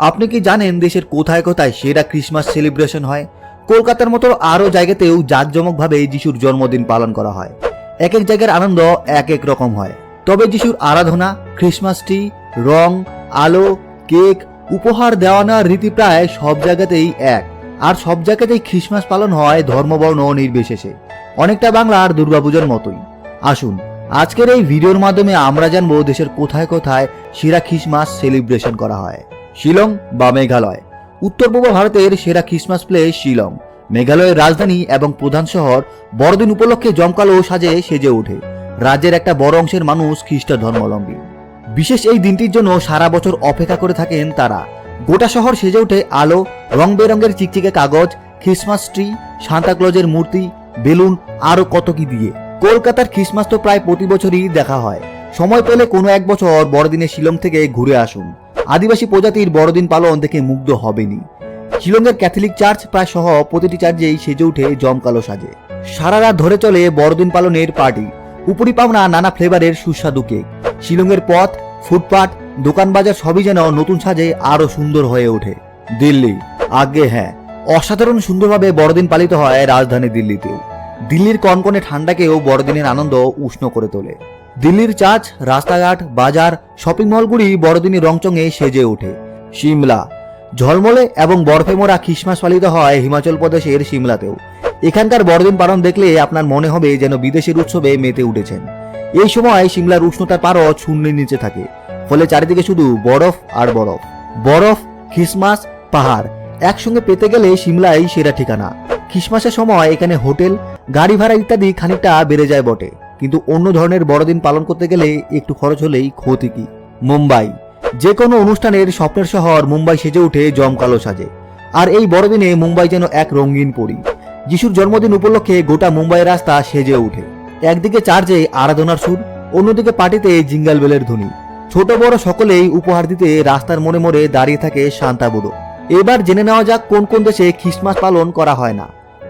আপনি কি জানেন দেশের কোথায় কোথায় সেরা ক্রিসমাস সেলিব্রেশন হয়? কলকাতার মতো আরও জায়গাতেও জাঁকজমকভাবে যিশুর জন্মদিন পালন করা হয়। এক এক জায়গার আনন্দ এক এক রকম হয়। তবে যিশুর আরাধনা ক্রিসমাস ট্রি রং, আলো, কেক, উপহার দেওয়া নেওয়ার রীতি প্রায় সব জায়গাতেই এক। আর সব জায়গাতেই খ্রিসমাস পালন হয় ধর্মবর্ণ নির্বিশেষে। অনেকটা বাংলার দুর্গাপূজার মতোই। আসুন, আজকের এই ভিডিওর মাধ্যমে আমরা জানব দেশের কোথায় কোথায় সেরা খ্রিসমাস সেলিব্রেশন করা হয়। শিলং বা মেঘালয়। উত্তর পূর্ব ভারতের সেরা খ্রিসমাস প্লেস শিলং। মেঘালয়ের রাজধানী এবং প্রধান শহর বড়দিন উপলক্ষে জমকালো সাজে সেজে ওঠে। রাজ্যের একটা বড় অংশের মানুষ খ্রিস্ট ধর্মাবলম্বী বিশেষ এই দিনটির জন্য সারা বছর অপেক্ষা করে থাকেন তারা। গোটা শহর সেজে ওঠে আলো রং বেরঙের চিকচিকে কাগজ খ্রিসমাস ট্রি সান্তাক্লজের মূর্তি, বেলুন, আরও কত কি দিয়ে। কলকাতার খ্রিসমাস তো প্রায় প্রতি বছরই দেখা হয়। সময় পেলে কোনো এক বছর বড়দিনে শিলং থেকে ঘুরে আসুন। আদিবাসী প্রজাতির বড়দিন পালন দেখে মুগ্ধ হবেনি শিলংয়ের ক্যাথলিক চার্চ প্রায় সহ প্রতিটি চার্চেই সেজে ওঠে জমকালো সাজে। সারা রাত ধরে চলে বড়দিন পালনের পার্টি। উপরি পাওনা নানা ফ্লেভারের সুস্বাদু কেক। শিলংয়ের পথ, ফুটপাত, দোকান বাজার সবই যেন নতুন সাজে আরও সুন্দর হয়ে ওঠে। দিল্লি, আগে হ্যাঁ অসাধারণ সুন্দরভাবে বড়দিন পালিত হয় রাজধানী দিল্লিতেও। দিল্লির কনকনে ঠান্ডাকেও বড়দিনের আনন্দ উষ্ণ করে তোলে। দিল্লির চার্চ রাস্তাঘাট, বাজার শপিং মলগুলি বড়দিনের রংচঙে সেজে ওঠে। সিমলা। ঝলমলে এবং বরফে মোড়া খ্রিসমাস পালিত হয় হিমাচল প্রদেশের সিমলাতেও। এখানকার বড়দিন পালন দেখলে আপনার মনে হবে যেন বিদেশের উৎসবে মেতে উঠেছেন। এই সময় সিমলার উষ্ণতার পারও শূন্যের নিচে থাকে, ফলে চারিদিকে শুধু বরফ আর বরফ। বরফ, খ্রিসমাস, পাহাড়, একসঙ্গে পেতে গেলে সিমলাই সেরা ঠিকানা। খ্রিসমাসের সময় এখানে হোটেল, গাড়ি ভাড়া ইত্যাদি খানিকটা বেড়ে যায় বটে। কিন্তু অন্য ধরনের বড়দিন পালন করতে গেলে একটু খরচ হলেই ক্ষতি কি? মুম্বাই। যে কোনো অনুষ্ঠানের স্বপ্নের শহর মুম্বাই সেজে ওঠে জমকালো সাজে। আর এই বড়দিনে মুম্বাই যেন এক রঙিন পরি। যিশুর জন্মদিন উপলক্ষে গোটা মুম্বাইয়ের রাস্তা সেজে ওঠে একদিকে চার্চে আরাধনার সুর, অন্যদিকে পার্টিতে জিঙ্গাল বেলের ধ্বনি। ছোট বড় সকলেই উপহার দিতে রাস্তার মোড়ে মোড়ে দাঁড়িয়ে থাকে শান্তা বুড়ো। এবার জেনে নেওয়া যাক কোন কোন দেশে খ্রিস্টমাস পালন করা হয় না।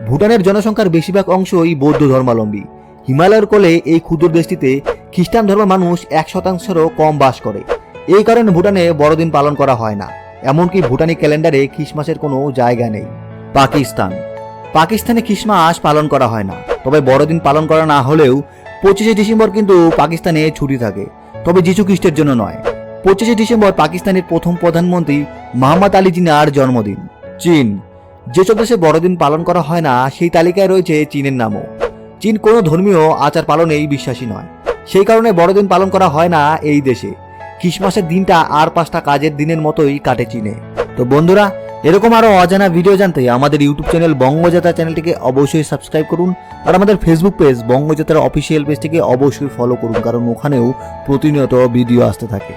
ভুটানের জনসংখ্যার বেশিরভাগ অংশই বৌদ্ধ ধর্মাবলম্বী। হিমালয়ের কোলে এই ক্ষুদ্র দেশটিতে খ্রিস্টান ধর্মের মানুষ এক শতাংশেরও কম বাস করে। এই কারণে ভুটানে বড়দিন পালন করা হয় না। এমনকি ভুটানি ক্যালেন্ডারে খ্রিসমাসের কোনো জায়গা নেই। পাকিস্তান। পাকিস্তানে খ্রিসমাস পালন করা হয় না। তবে বড়দিন পালন করা না হলেও পঁচিশে ডিসেম্বর কিন্তু পাকিস্তানে ছুটি থাকে। তবে যিশু খ্রিস্টের জন্য নয়। পঁচিশে ডিসেম্বর পাকিস্তানের প্রথম প্রধানমন্ত্রী মোহাম্মদ আলী জিনার জন্মদিন। চীন। যেসব দেশে বড়দিন পালন করা হয় না, সেই তালিকায় রয়েছে চীনের নামও। চীন কোনো ধর্মীয় আচার পালনেই বিশ্বাসী নয়। সেই কারণে বড়দিন পালন করা হয় না এই দেশে। খ্রিসমাসের দিনটা আর পাঁচটা কাজের দিনের মতোই কাটে চীনে। তো বন্ধুরা, এরকম আরও অজানা ভিডিও জানতে আমাদের ইউটিউব চ্যানেল বঙ্গযাত্রা চ্যানেলটিকে অবশ্যই সাবস্ক্রাইব করুন আর আমাদের ফেসবুক পেজ বঙ্গযাত্রা অফিসিয়াল পেজটিকে অবশ্যই ফলো করুন, কারণ ওখানেও প্রতিনিয়ত ভিডিও আসতে থাকে।